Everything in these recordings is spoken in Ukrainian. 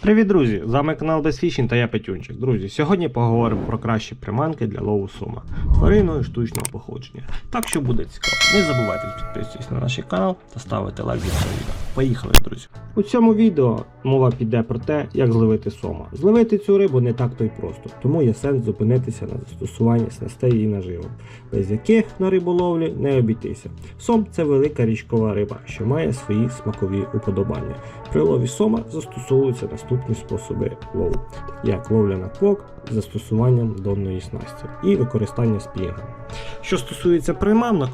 Привіт, друзі! З вами канал Безфішін та я Петюнчик. Друзі, сьогодні поговоримо про кращі приманки для лову сума тваринного і штучного походження. Так що буде цікаво. Не забувайте підписуватись на наш канал та ставити лайк до цього відео. Поїхали, друзі! У цьому відео мова піде про те, як зловити сома. Зловити цю рибу не так то й просто, тому є сенс зупинитися на застосуванні снастей і наживок, без яких на риболовлі не обійтися. Сом це велика річкова риба, що має свої смакові уподобання. При лові сома застосовуються наступні способи лову, як ловля на квок з застосуванням донної снасті і використання спінга. Що стосується приманок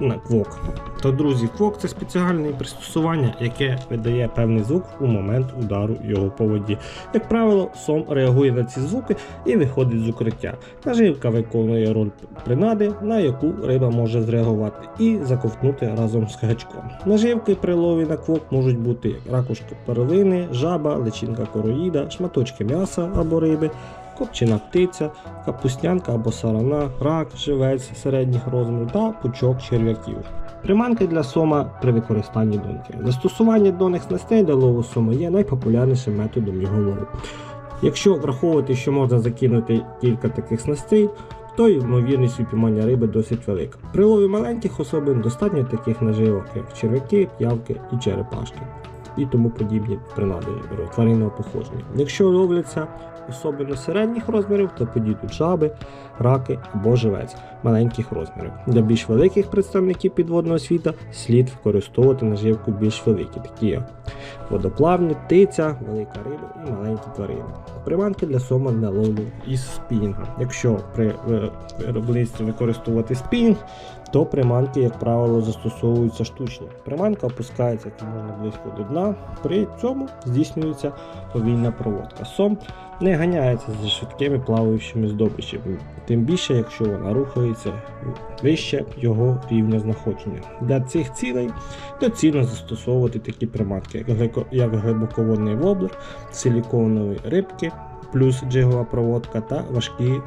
на квок, то друзі, квок це спеціальне пристосування, яке видає певний звук у момент удару його по воді. Як правило, сом реагує на ці звуки і виходить з укриття. Наживка виконує роль принади, на яку риба може зреагувати і заковтнути разом з гачком. Наживки при лові на квок можуть бути ракушки перлини, жаба, личинка короїда, шматочки м'яса або риби. Копчена птиця, капустянка або сарана, рак, живець середніх розмірів та пучок черв'яків. Приманки для сома при використанні донки. Застосування донних снастей для лову сома є найпопулярнішим методом його лову. Якщо враховувати, що можна закинути кілька таких снастей, то ймовірність упіймання риби досить велика. При лові маленьких особин достатньо таких наживок, як черв'яки, п'явки і черепашки. І тому подібні принади тваринного походження. Якщо ловляться особливо середніх розмірів, то подійдуть жаби, раки або живець маленьких розмірів. Для більш великих представників підводного світа слід використовувати наживку більш великі, такі як водоплавні, птиця, велика риба і маленькі тварини. Приманки для сома на ловлю із спінга. Якщо при е, виробництві використовувати спінг, то приманки, як правило, застосовуються штучні. Приманка опускається як можна близько до дна, при цьому здійснюється повільна проводка. Сом не ганяється за швидкими плаваючими здобичами, тим більше, якщо вона рухається вище його рівня знаходження. Для цих цілей доцільно застосовувати такі приманки, як глибоководний воблер, силіконові рибки, плюс джигова проводка та важкі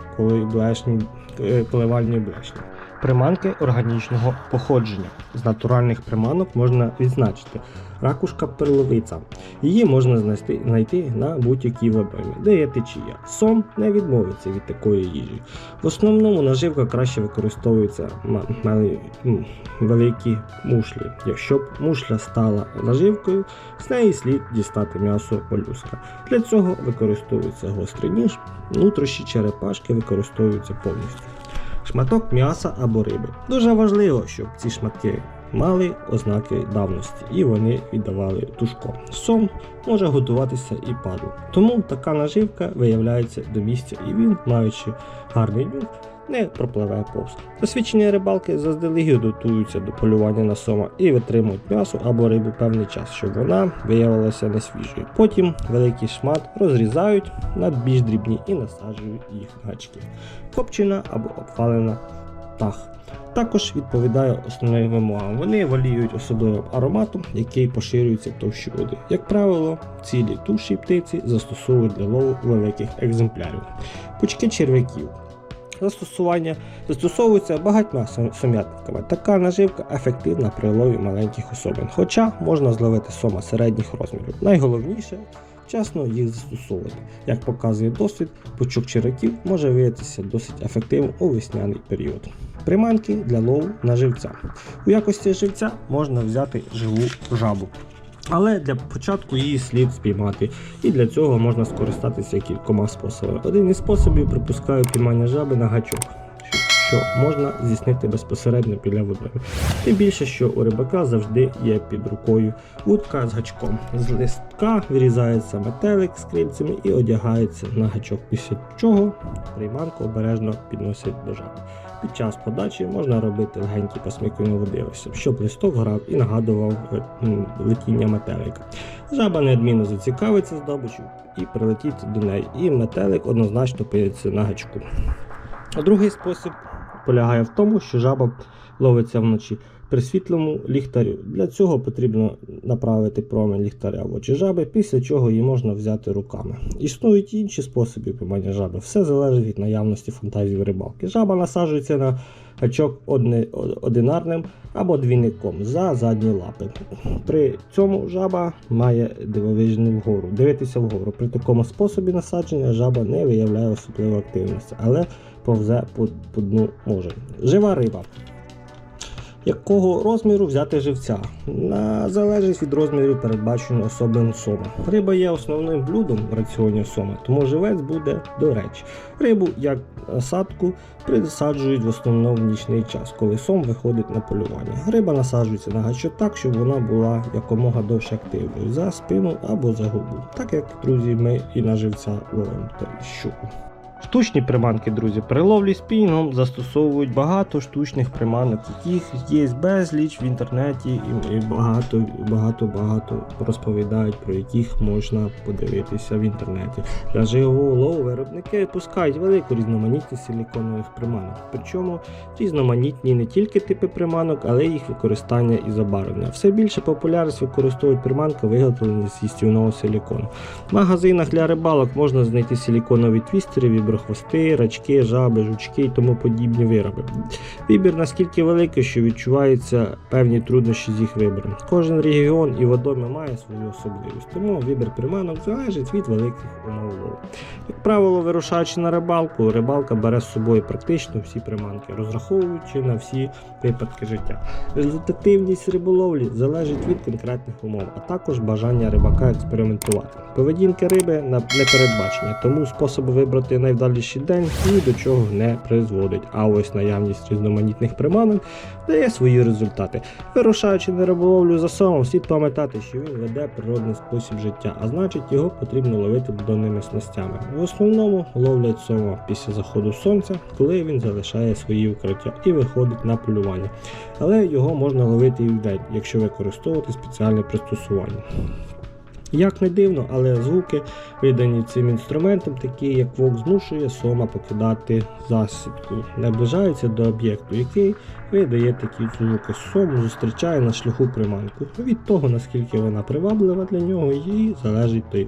е, коливальні блешні. Приманки органічного походження. З натуральних приманок можна відзначити ракушка перловиця. Її можна знайти, знайти на будь-якій водоймі, де є течія. Сом не відмовиться від такої їжі. В основному наживка краще використовується великі мушлі. Якщо б мушля стала наживкою, з неї слід дістати м'ясо молюска. Для цього використовується гострий ніж, нутрощі черепашки використовуються повністю. Шматок м'яса або риби. Дуже важливо, щоб ці шматки мали ознаки давності і вони віддавали тушко. Сом може готуватися і падло. Тому така наживка виявляється до місця, і він, маючи гарний нюх, не пропливе повз. Досвідчені рибалки заздалегідь готуються до полювання на сома і витримують м'ясо або рибу певний час, щоб вона виявилася несвіжою. Потім великий шмат розрізають на більш дрібні і насаджують їх гачки. Копчена або обвалена птах. Також відповідає основним вимогам. Вони воліють особливим ароматом, який поширюється в товщі води. Як правило, цілі туші птиці застосовують для лову великих екземплярів. Пучки черв'яків. Застосування застосовується багатьма сом'ятниками. Така наживка ефективна при лові маленьких особин, хоча можна зловити сома середніх розмірів. Найголовніше вчасно їх застосовувати. Як показує досвід, пучок черв'яків може виявитися досить ефективним у весняний період. Приманки для лову на живця. У якості живця можна взяти живу жабу. Але для початку її слід спіймати, і для цього можна скористатися кількома способами. Один із способів припускаю піймання жаби на гачок, що- можна здійснити безпосередньо біля водойми. Тим більше, що у рибака завжди є під рукою вудка з гачком. З листка вирізається метелик з крильцями і одягається на гачок, після чого приманку обережно підносять до жаби. Під час подачі можна робити легенькі посмикування водилися, щоб листок грав і нагадував е, летіння метелика. Жаба неодмінно зацікавиться здобичу і прилетить до неї, і метелик однозначно появиться на гачку. Другий спосіб полягає в тому, що жаба ловиться вночі при світлому ліхтарю. Для цього потрібно направити промінь ліхтаря в очі жаби, після чого її можна взяти руками. Існують інші способи піймання жаби. Все залежить від наявності фантазії рибалки. Жаба насаджується на гачок одинарним або двійником за задні лапи. При цьому жаба має дивовижну вгору, дивитися вгору. При такому способі насадження жаба не виявляє особливої активності, але повзе по, по дну може. Жива риба. Якого розміру взяти живця? На... Залежить від розмірів передбаченого особин сома. Риба є основним блюдом в раціоні сома, тому живець буде до речі. Рибу, як насадку, присаджують в основному в нічний час, коли сом виходить на полювання. Риба насаджується на гачок так, щоб вона була якомога довше активною за спину або за губу. Так як, друзі, ми і на живця ловимо та щуку. Штучні приманки, друзі, при ловлі спінгом застосовують багато штучних приманок, яких є безліч в інтернеті, і багато, багато, розповідають, про яких можна подивитися в інтернеті. Для живого лову виробники випускають велику різноманітність силіконових приманок. Причому різноманітні не тільки типи приманок, але й їх використання і забарвлення. Все більше популярність використовують приманки, виготовлені з їстівного силікону. В магазинах для рибалок можна знайти силіконові твістери, віброхвости, рачки, жаби, жучки і тому подібні вироби. Вибір наскільки великий, що відчуваються певні труднощі з їх вибором. Кожен регіон і водойма має свою особливість, тому вибір приманок залежить від великих умов. Як правило, вирушаючи на рибалку, рибалка бере з собою практично всі приманки, розраховуючи на всі випадки життя. Результативність риболовлі залежить від конкретних умов, а також бажання рибака експериментувати. Поведінка риби на непередбачення, тому спосіб вибрати найвдаліший день ні до чого не призводить. А ось наявність різноманітних приманок дає свої результати. Вирушаючи на риболовлю за сомом, слід пам'ятати, що він веде природний спосіб життя, а значить його потрібно ловити додонними снастями. В основному ловлять сома після заходу сонця, коли він залишає свої укриття і виходить на полювання. Але його можна ловити і вдень, якщо використовувати спеціальне пристосування. Як не дивно, але звуки, видані цим інструментом, такі як вок, змушує сома покидати засідку, наближається до об'єкту, який видає такі звуки. Сому зустрічає на шляху приманку. Від того, наскільки вона приваблива для нього, і залежить той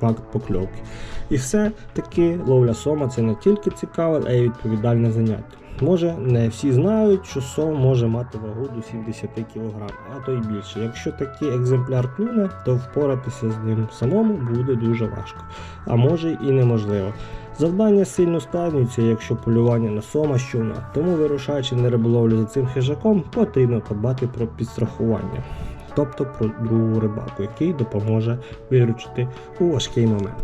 факт покльовки. І все таки ловля сома це не тільки цікаве, а й відповідальне заняття. Може, не всі знають, що сом може мати вагу до 70 кг, а то й більше. Якщо такий екземпляр клюне, то впоратися з ним самому буде дуже важко, а може і неможливо. Завдання сильно ускладнюється, якщо полювання на сома щовна, тому вирушаючи на риболовлю за цим хижаком, потрібно подбати про підстрахування. Тобто про другу рибалку, який допоможе виручити у важкий момент.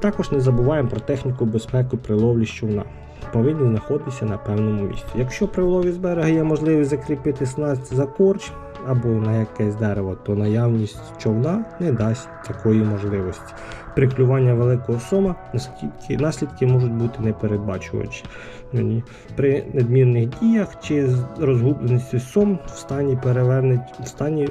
Також не забуваємо про техніку безпеки при ловлі щовна. Повинні знаходитися на певному місці. Якщо при лові з берега є можливість закріпити снасть за корч або на якесь дерево, то наявність човна не дасть такої можливості. При клюванні великого сома наслідки, наслідки можуть бути непередбачувачі. Ні. При надмірних діях чи розгубленості сом в стані в стані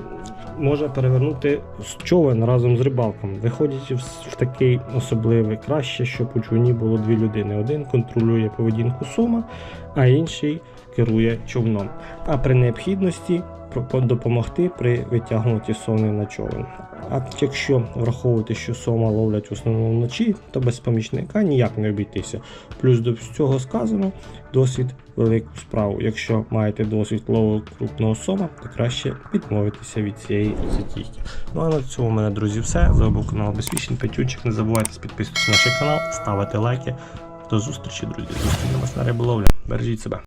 може перевернути човен разом з рибалком. Виходячи в, такий особливий, краще, щоб у човні було дві людини. Один контролює поведінку сома, а інший керує човном. А при необхідності допомогти при витягнуті сони на човен. А якщо враховувати, що сома ловлять в основному вночі, то без помічника ніяк не обійтися. Плюс до всього сказано досвід велику справу. Якщо маєте досвід лову крупного сома, то краще відмовитися від цієї затійки. Ну а на цьому у мене, друзі, все. З вами був канал Безпічний Петючик. Не забувайте підписуватися на наш канал, ставити лайки. До зустрічі, друзі. Зустрінемось на риболовлі. Бережіть себе.